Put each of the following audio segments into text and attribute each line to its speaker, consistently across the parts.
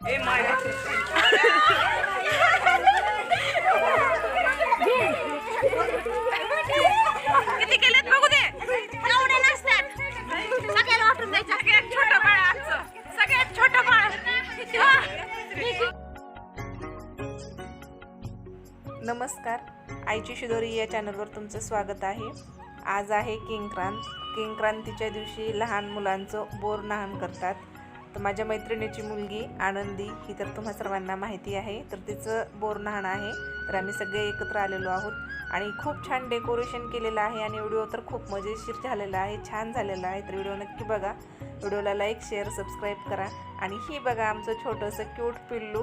Speaker 1: किती केलेत बघू दे. एवढे नसतात. सगळ्याला वाटून द्यायचं. सगळ्यात छोटं बाळ आमचं. सगळ्यात छोटं बाळ.
Speaker 2: नमस्कार. आईची शिदोरी या चॅनलवर तुमचं स्वागत आहे. आज आहे किंक्रांत. किंक्रांतीच्या दिवशी लहान मुलांचं बोर नाहन करतात. तर माझ्या मैत्रिणीची मुलगी आनंदी ही तर तुम्हा सर्वांना माहिती आहे. तर तिचं बोर नाहण आहे. तर आम्ही सगळे एकत्र आलेलो आहोत. आणि खूप छान डेकोरेशन केलेलं आहे आणि व्हिडिओ तर खूप मजेशीर झालेला आहे छान झालेला आहे. तर व्हिडिओ नक्की बघा. व्हिडिओला लाईक शेअर सबस्क्राईब करा. आणि ही बघा आमचं छोटंसं क्यूट पिल्लू.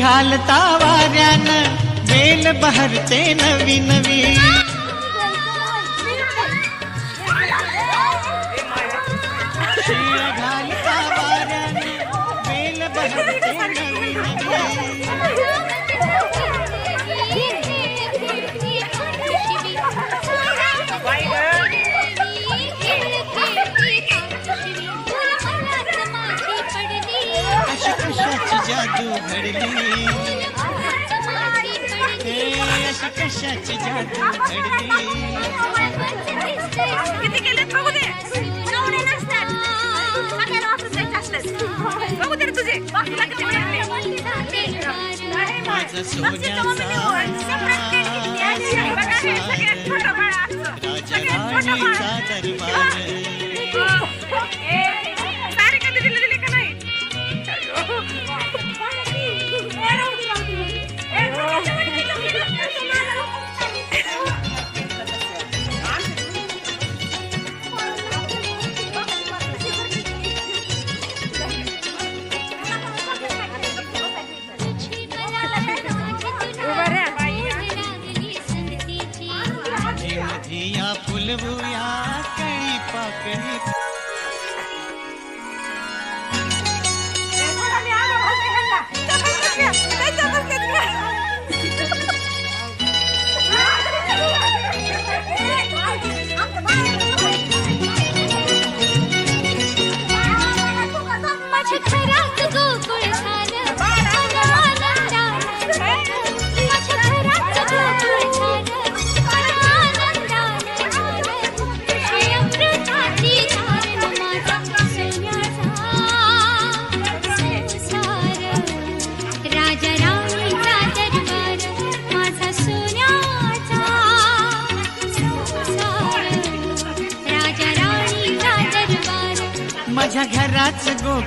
Speaker 3: घालता वाऱ्यानं बेल बहरते नवी नवी. कशाची जादू घडली हे अशी कशाची जादू घडली
Speaker 1: किती केलेत बघू दे एवढे नसतात सगळ्याला वाटून द्यायचं असतात बघू दे रे तुझे बाकीला किती मिळाले
Speaker 3: माझा
Speaker 1: बक्षीसचं मम्मी निवड. सेपरेट
Speaker 3: फुलवूया कळी पाकळी माझ्या घराच गो